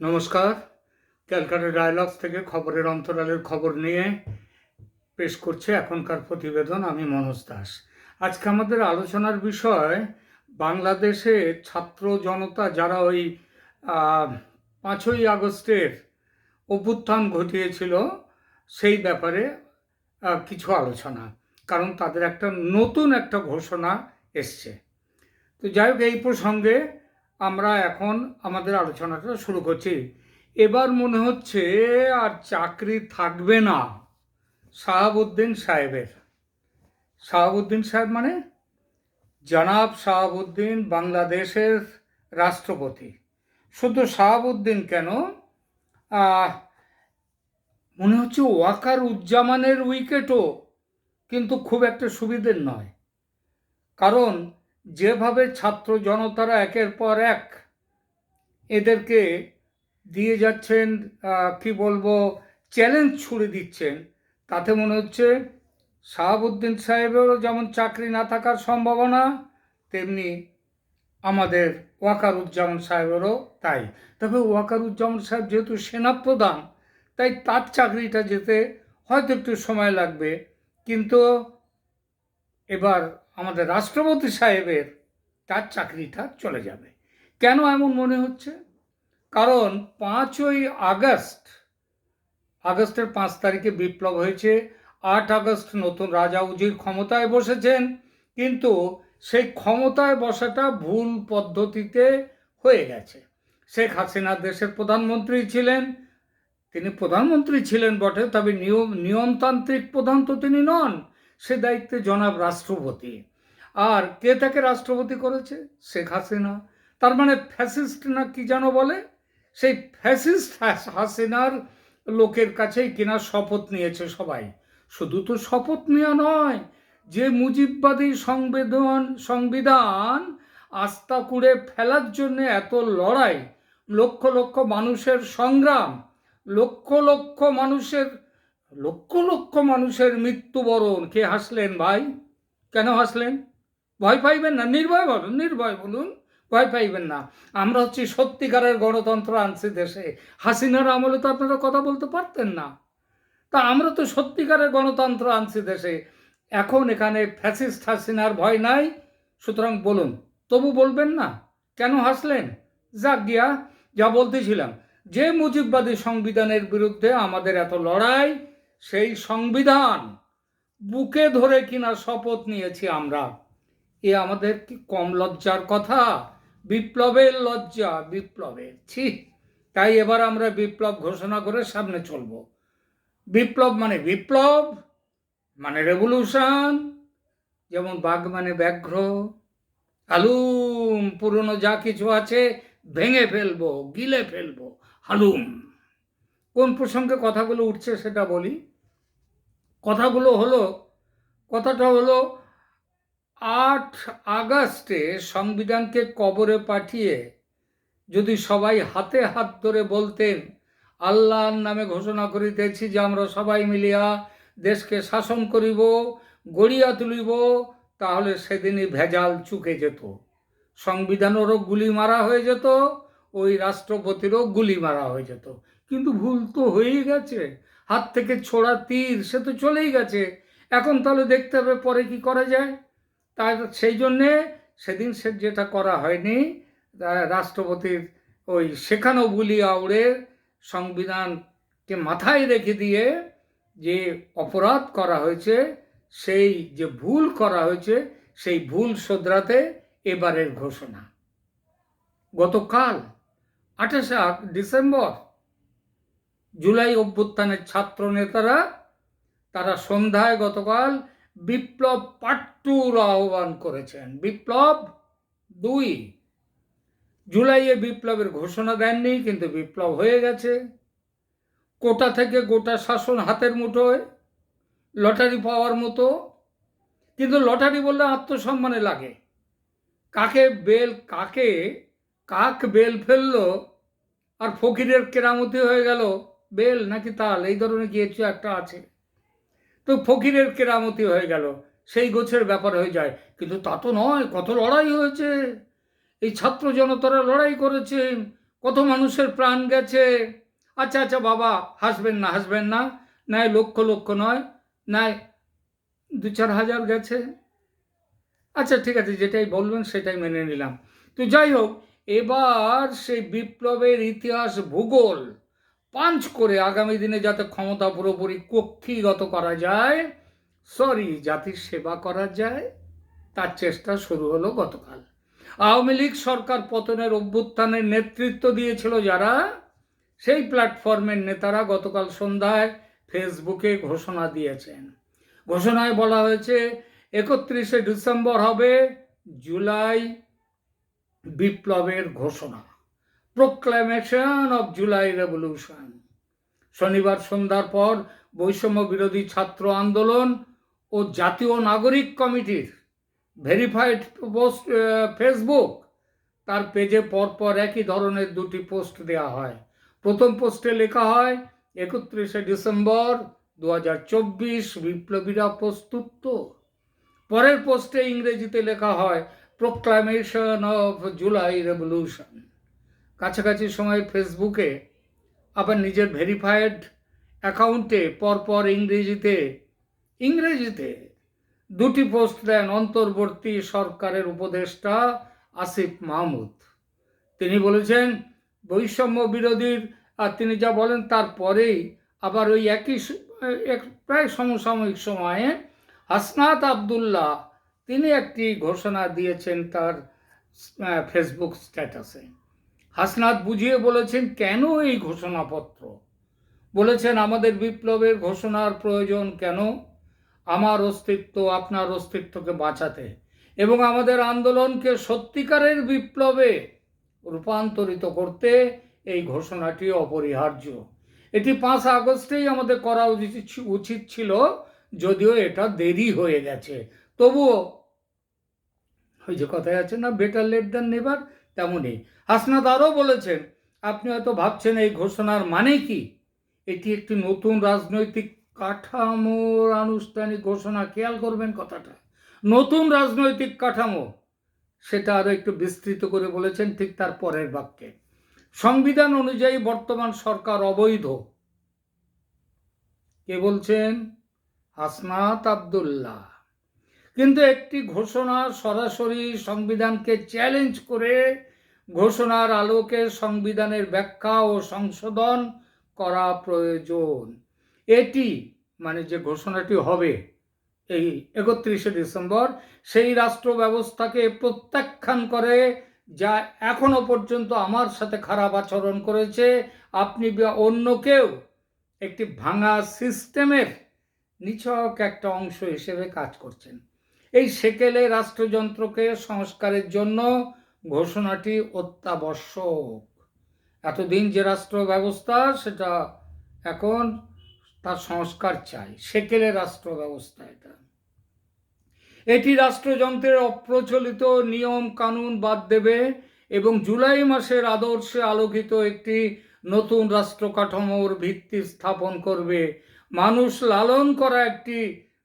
নমস্কার। ক্যালকাটা ডায়ালগস থেকে খবরের অন্তরালের খবর নিয়ে পেশ করছে এখনকার প্রতিবেদন আমি মনোজ দাস। আজকে আমাদের আলোচনার বিষয়, বাংলাদেশে ছাত্র জনতা যারা ওই পাঁচই আগস্টের অভ্যুত্থান ঘটিয়েছিল, সেই ব্যাপারে কিছু আলোচনা। কারণ তাদের একটা নতুন একটা ঘোষণা এসছে। তো যাই হোক, এই প্রসঙ্গে আমরা এখন আমাদের আলোচনাটা শুরু করছি। এবার মনে হচ্ছে আর চাকরি থাকবে না, শাহাবুদ্দিন সাহেবের। শাহাবুদ্দিন সাহেব মানে? জনাব শাহাবুদ্দিন বাংলাদেশের রাষ্ট্রপতি। শুধু শাহাবুদ্দিন কেন? মনে হচ্ছে ওয়াকার উজ্জামানের উইকেটও কিন্তু খুব একটা সুবিধের নয়। কারণ যেভাবে ছাত্র জনতারা একের পর এক এদেরকে দিয়ে যাচ্ছেন কি বলব চ্যালেঞ্জ ছুড়ে দিচ্ছেন, তাতে মনে হচ্ছে শাহাবুদ্দিন সাহেবেরও যেমন চাকরি না থাকার সম্ভাবনা, তেমনি আমাদের ওয়াকারুজ্জামান সাহেবেরও তাই। তবে ওয়াকারুজ্জামান সাহেব যেহেতু সেনাপ্রধান, তাই তার চাকরিটা যেতে হয়তো একটু সময় লাগবে, কিন্তু এবার আমাদের রাষ্ট্রপতি সাহেবের তার চাকরিটা চলে যাবে। কেন এমন মনে হচ্ছে? কারণ পাঁচই আগস্ট, আগস্টের পাঁচ তারিখে বিপ্লব হয়েছে, আট আগস্ট নতুন রাজা উজির ক্ষমতায় বসেছেন, কিন্তু সেই ক্ষমতায় বসাটা ভুল পদ্ধতিতে হয়ে গেছে। শেখ হাসিনা দেশের প্রধানমন্ত্রী ছিলেন, তিনি প্রধানমন্ত্রী ছিলেন বটে, তবে নিয়ম, নিয়মতান্ত্রিক প্রধান তো তিনি নন, সে দায়িত্বে জনাব রাষ্ট্রপতি। আর কে তাকে রাষ্ট্রপতি করেছে? শেখ হাসিনা। তার মানে ফ্যাসিস্ট না কি যেন বলে? সেই ফ্যাসিস্ট হাসিনার লোকের কাছেই কিনা শপথ নিয়েছে সবাই। শুধু তো শপথ নেওয়া নয়, যে মুজিববাদী সংবেদন সংবিধান আস্থা কুড়ে ফেলার জন্য এত লড়াই, লক্ষ লক্ষ মানুষের সংগ্রাম, লক্ষ লক্ষ মানুষের লক্ষ লক্ষ মানুষের মৃত্যুবরণ। কে হাসলেন ভাই? কেন হাসলেন? ভয় পাইবেন না, নির্ভয় বলুন নির্ভয় বলুন, ভয় পাইবেন না। আমরা হচ্ছি সত্যিকারের গণতন্ত্র আনছি দেশে। হাসিনার আমলে তো আপনারা কথা বলতে পারতেন না। তা আমরা তো সত্যিকারের গণতন্ত্র আনছি দেশে। এখন এখানে ফ্যাসিস্ট হাসিনার ভয় নাই। সুতরাং বলুন, তবু বলবেন না? কেন হাসলেন? যাক গিয়া, যা বলতেছিলাম। যে মুজিববাদী সংবিধানের বিরুদ্ধে আমাদের এত লড়াই, সেই সংবিধান বুকে ধরে কিনা শপথ নিয়েছি আমরা। এ আমাদের কি কম লজ্জার কথা? বিপ্লবের লজ্জা, বিপ্লবের। ছি, তাই এবার আমরা বিপ্লব ঘোষণা করে সামনে চলব। বিপ্লব মানে বিপ্লব মানে রেভলিউশন যেমন বাঘ মানে ব্যাঘ্র, হালুম, পুরনো যা কিছু আছে ভেঙে ফেলব, গিলে ফেলব, হালুম। কোন প্রসঙ্গে কথাগুলো উঠছে সেটা বলি। কথাগুলো হলো, কথাটা হলো আট আগস্টে সংবিধানকে কবরে পাঠিয়ে যদি সবাই হাতে হাত ধরে বলতেন, আল্লাহর নামে ঘোষণা করিতেছি যে আমরা সবাই মিলিয়া দেশকে শাসন করিব, গড়িয়া তুলিব, তাহলে সেদিনই ভেজাল চুকে যেত। সংবিধানেরও গুলি মারা হয়ে যেত, ওই রাষ্ট্রপতিরও গুলি মারা হয়ে যেত। কিন্তু ভুল তো হয়েই গেছে। হাত থেকে ছোড়া তীর, সে তো চলেই গেছে। এখন তাহলে দেখতে হবে পরে কি করা যায়। তার সেই জন্যে সেদিন সে যেটা করা হয়নি রাষ্ট্রপতির ওই শেখানো বুলি আউড়ে সংবিধানকে মাথায় রেখে দিয়ে যে অপরাধ করা হয়েছে, সেই যে ভুল করা হয়েছে, সেই ভুল শোধরাতে এবারের ঘোষণা। গতকাল আঠাশে ডিসেম্বর জুলাই অভ্যুত্থানের ছাত্র নেতারা, তারা সন্ধ্যায় গতকাল বিপ্লব পার্ট টুর আহ্বান করেছেন। বিপ্লব দুই। জুলাইয়ে বিপ্লবের ঘোষণা দেননি, কিন্তু বিপ্লব হয়ে গেছে। কোটা থেকে গোটা শাসন হাতের মুঠোয়, লটারি পাওয়ার মতো। কিন্তু লটারি বললে আত্মসম্মানে লাগে। কাকে বেল, কাকে কাক বেল ফেলল, আর ফকিরের কেরামতি হয়ে গেল বেল নাকি তাল? এই ধরনের কিছু একটা আছে। তো ফকিরের কেরামতি হয়ে গেল। সেই গোছের ব্যাপার হয়ে যায়। কিন্তু তা তো নয়, কত লড়াই হয়েছে। এই ছাত্র জনতারা লড়াই করেছেন কত মানুষের প্রাণ গেছে। আচ্ছা আচ্ছা বাবা, হাসবেন না হাসবেন না। নাই লক্ষ লক্ষ নয় নাই দু চার হাজার গেছে। আচ্ছা ঠিক আছে, যেটাই বলবেন সেটাই মেনে নিলাম। তো যাই হোক, এবার সেই বিপ্লবের ইতিহাস ভূগোল। পাঞ্চ করে আগামী দিনে যাতে ক্ষমতা পুরোপুরি কক্ষিগত করা যায়, সরি, জাতির সেবা করা যায়, তার চেষ্টা শুরু হলো গতকাল। আওয়ামী লীগ সরকার পতনের অভ্যুত্থানের নেতৃত্ব দিয়েছিল যারা, সেই প্ল্যাটফর্মের নেতারা গতকাল সন্ধ্যায় ফেসবুকে ঘোষণা দিয়েছেন। ঘোষণায় বলা হয়েছে, একত্রিশে ডিসেম্বর হবে জুলাই বিপ্লবের ঘোষণা। প্রোক্লামেশন অফ জুলাই রেভলিউশন শনিবার সন্ধ্যার পর বৈষম্য বিরোধী ছাত্র আন্দোলন ও জাতীয় নাগরিক কমিটির ভেরিফাইড পোস্ট ফেসবুক তার পেজে পরপর একই ধরনের দুটি পোস্ট দেওয়া হয়। প্রথম পোস্টে লেখা হয়, একত্রিশে ডিসেম্বর দু হাজার চব্বিশ বিপ্লবীরা প্রস্তুত। পরের পোস্টে ইংরেজিতে লেখা হয় প্রোক্লামেশন অফ জুলাই রেভলিউশন কাছাকাছি সময় ফেসবুকে আবার নিজের ভেরিফাইড অ্যাকাউন্টে পরপর ইংরেজিতে ইংরেজিতে দুটি পোস্ট দেন অন্তর্বর্তী সরকারের উপদেষ্টা আসিফ মাহমুদ। তিনি বলেছেন, বৈষম্য বিরোধীর আর তিনি যা বলেন তারপরেই আবার ওই একই এক, প্রায় সমসাময়িক সময়ে হাসনাত আবদুল্লাহ তিনি একটি ঘোষণা দিয়েছেন তার ফেসবুক স্ট্যাটাসে। হাসনাত বুঝিয়ে বলেছেন, কেন এই ঘোষণাপত্র? বলেছেন, আমাদের বিপ্লবের ঘোষণার প্রয়োজন কেন? আমার অস্তিত্ব, আপনার অস্তিত্বকে বাঁচাতে এবং আমাদের আন্দোলনকে সত্যিকারের বিপ্লবে রূপান্তরিত করতে এই ঘোষণাটি অপরিহার্য। এটি পাঁচ আগস্টেই আমাদের করা উচিত ছিল, যদিও এটা দেরি হয়ে গেছে। তবুও, ওই যে কথায় আছে না বেটার লেট দ্যান নেভার তেমনই। হাসনাত আরও বলেছেন, আপনি হয়তো ভাবছেন এই ঘোষণার মানে কি? এটি একটি নতুন রাজনৈতিক কাঠামোর আনুষ্ঠানিক ঘোষণা, খেয়াল করবেন কথাটা। নতুন রাজনৈতিক কাঠামো। সেটা আরও একটু বিস্তৃত করে বলেছেন ঠিক তার পরের বাক্যে। সংবিধান অনুযায়ী বর্তমান সরকার অবৈধ। কে বলছেন? হাসনাত আবদুল্লাহ। কিন্তু একটি ঘোষণা সরাসরি সংবিধানকে চ্যালেঞ্জ করে ঘোষণার আলোকে সংবিধানের ব্যাখ্যা ও সংশোধন করা প্রয়োজন। এটি মানে যে ঘোষণাটি হবে এই একত্রিশে ডিসেম্বর, সেই রাষ্ট্র ব্যবস্থাকে প্রত্যাখ্যান করে যা এখনও পর্যন্ত আমার সাথে খারাপ আচরণ করেছে, আপনি বা অন্য কেউ একটি ভাঙা সিস্টেমের নিছক একটা অংশ হিসেবে কাজ করছেন। এই সেকেলে রাষ্ট্রযন্ত্রকে সংস্কারের জন্য ঘোষণাটি অত্যাবশ্যক। এতদিন যে রাষ্ট্র ব্যবস্থা সেটা এখন তার সংস্কার চাই। সেকেলে রাষ্ট্র ব্যবস্থা এটা। এটি রাষ্ট্রযন্ত্রের অপ্রচলিত নিয়ম কানুন বাদ দেবে এবং জুলাই মাসের আদর্শে আলোকিত একটি নতুন রাষ্ট্র কাঠামোর ভিত্তি স্থাপন করবে। মানুষ লালন করা একটি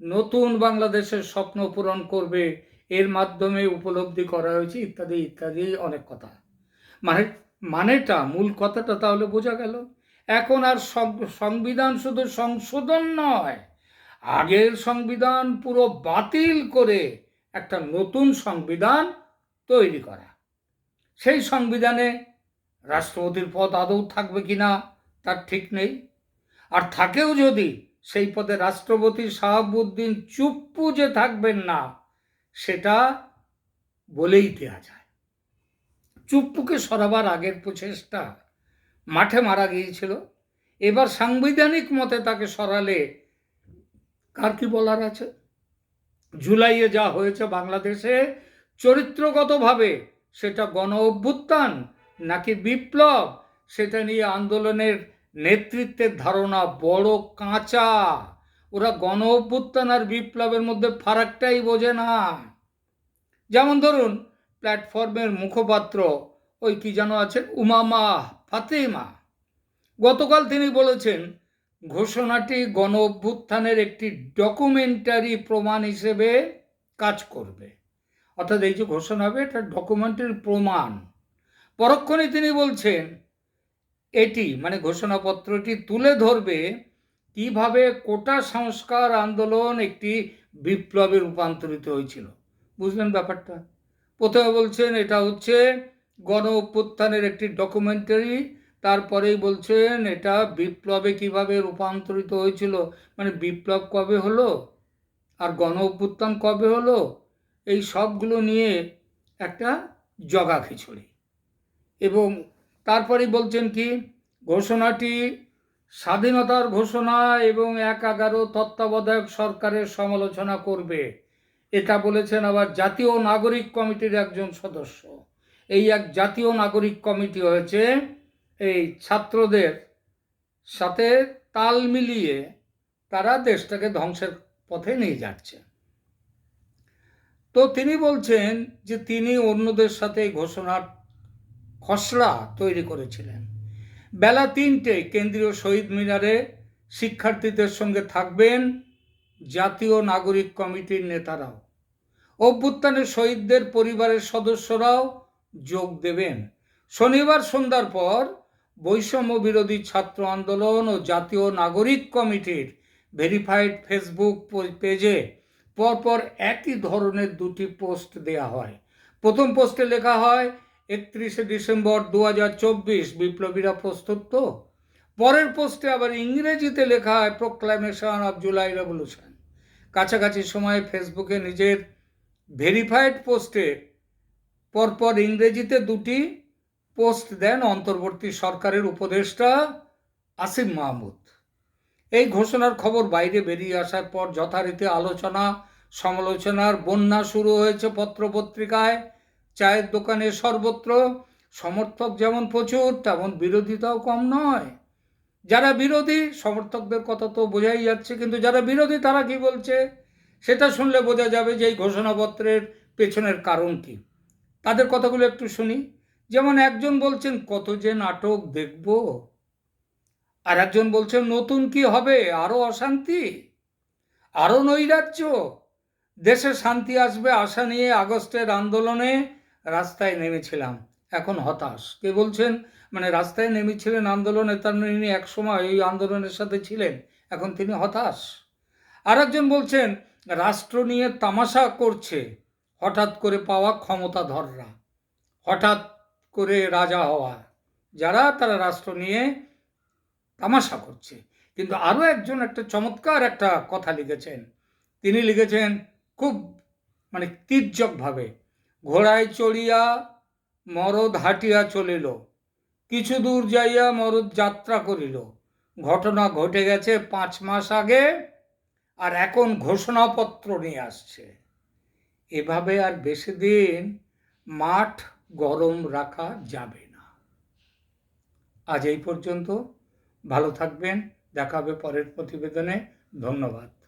নতুন বাংলাদেশের স্বপ্ন পূরণ করবে, এর মাধ্যমে উপলব্ধি করা হয়েছে, ইত্যাদি ইত্যাদি অনেক কথা। মানে মানেটা, মূল কথাটা তাহলে বোঝা গেল। এখন আর সংবিধান শুধু সংশোধন নয়, আগের সংবিধান পুরো বাতিল করে একটা নতুন সংবিধান তৈরি করা। সেই সংবিধানে রাষ্ট্রপতির পদ আদৌ থাকবে কিনা, তার ঠিক নেই। আর থাকেও যদি সেই পদে রাষ্ট্রপতি শাহাবুদ্দিন চুপ্পু যে থাকবেন না, সেটা বলেই দেওয়া যায়। চুপ্পুকে সরাবার আগের প্রচেষ্টা মাঠে মারা গিয়েছিল। এবার সাংবিধানিক মতে তাকে সরালে কার কি বলার আছে? জুলাইয়ে যা হয়েছে বাংলাদেশে চরিত্রগতভাবে সেটা গণ অভ্যুত্থান নাকি বিপ্লব, সেটা নিয়ে আন্দোলনের নেতৃত্বের ধারণা বড় কাঁচা। ওরা গণ অভ্যুত্থান আর বিপ্লবের মধ্যে ফারাকটাই বোঝে না। যেমন ধরুন, প্ল্যাটফর্মের মুখপাত্র ওই কি যেন আছেন? উমামা ফাতেমা। গতকাল তিনি বলেছেন, ঘোষণাটি গণ অভ্যুত্থানের একটি ডকুমেন্টারি প্রমাণ হিসেবে কাজ করবে। অর্থাৎ এই যে ঘোষণা হবে, এটা ডকুমেন্টারি প্রমাণ। পরক্ষণে তিনি বলছেন এটি মানে ঘোষণাপত্রটি তুলে ধরবে কীভাবে কোটা সংস্কার আন্দোলন একটি বিপ্লবে রূপান্তরিত হয়েছিল। বুঝলেন ব্যাপারটা? প্রথমে বলছেন, এটা হচ্ছে গণ অভ্যুত্থানের একটি ডকুমেন্টারি তারপরেই বলছেন, এটা বিপ্লবে কীভাবে রূপান্তরিত হয়েছিল মানে বিপ্লব কবে হলো, আর গণ অভ্যুত্থান কবে হলো, এই সবগুলো নিয়ে একটা জগা খিচুড়ি। এবং তারপরেই বলছেন কি, ঘোষণাটি স্বাধীনতার ঘোষণা এবং এক এগারো তত্ত্বাবধায়ক সরকারের সমালোচনা করবে। এটা বলেছেন আবার জাতীয় নাগরিক কমিটির একজন সদস্য। এই এক জাতীয় নাগরিক কমিটি হয়েছে এই ছাত্রদের সাথে তাল মিলিয়ে তারা দেশটাকে ধ্বংসের পথে নিয়ে যাচ্ছে। তো তিনি বলছেন যে তিনি অন্যদের সাথে ঘোষণার খসড়া তৈরি করেছিলেন। বেলা তিনটে কেন্দ্রীয় শহীদ মিনারে শিক্ষার্থীদের সঙ্গে থাকবেন জাতীয় নাগরিক কমিটির নেতারাও। অভ্যুত্থানের শহীদদের পরিবারের সদস্যরাও যোগ দেবেন। শনিবার সন্ধ্যার পর বৈষম্য বিরোধী ছাত্র আন্দোলন ও জাতীয় নাগরিক কমিটির ভেরিফাইড ফেসবুক পেজে পরপর একই ধরনের দুটি পোস্ট দেয়া হয়। প্রথম পোস্টে লেখা হয় একত্রিশে ডিসেম্বর দু হাজার চব্বিশ বিপ্লবীরা প্রস্তুত তো? পরের পোস্টে আবার ইংরেজিতে লেখা হয় প্রোক্লামেশন অফ জুলাই রেভলিউশন কাছাকাছি সময়ে ফেসবুকে নিজের ভেরিফাইড পোস্টে পরপর ইংরেজিতে দুটি পোস্ট দেন অন্তর্বর্তী সরকারের উপদেষ্টা আসিম মাহমুদ। এই ঘোষণার খবর বাইরে বেরিয়ে আসার পর যথারীতি আলোচনা, সমালোচনার বন্যা শুরু হয়েছে পত্রপত্রিকায়। চায়ের দোকানে সর্বত্র সমর্থক যেমন প্রচুর, তেমন বিরোধিতাও কম নয়। যারা বিরোধী, সমর্থকদের কথা তো বোঝাই যাচ্ছে, কিন্তু যারা বিরোধী তারা কি বলছে? সেটা শুনলে বোঝা যাবে যে এই ঘোষণাপত্রের পেছনের কারণ কি। তাদের কথাগুলো একটু শুনি। যেমন একজন বলছেন, কত যে নাটক দেখব? আর একজন বলছেন, নতুন কি হবে? আরও অশান্তি? আরও নৈরাজ্য? দেশে শান্তি আসবে আশা নিয়ে আগস্টের আন্দোলনে রাস্তায় নেমেছিলাম। এখন হতাশ। কে বলছেন? মানে রাস্তায় নেমেছিলেন আন্দোলনে, তার তিনি এক সময় এই আন্দোলনের সাথে ছিলেন। এখন তিনি হতাশ। আর একজন বলছেন, রাষ্ট্র নিয়ে তামাশা করছে। হঠাৎ করে পাওয়া ক্ষমতাধররা। হঠাৎ করে রাজা হওয়া। যারা, তারা রাষ্ট্র নিয়ে তামাশা করছে। কিন্তু আরও একজন একটা চমৎকার একটা কথা লিখেছেন। তিনি লিখেছেন, খুব মানে তীর্যকভাবে ঘোড়ায় চড়িয়া মরদ হাঁটিয়া চলিল। কিছু দূর যাইয়া মরদ যাত্রা করিল। ঘটনা ঘটে গেছে পাঁচ মাস আগে আর এখন ঘোষণাপত্র নিয়ে আসছে। এভাবে আর বেশি দিন মাঠ গরম রাখা যাবে না। আজ এই পর্যন্ত। ভালো থাকবেন। দেখা হবে পরের প্রতিবেদনে। ধন্যবাদ।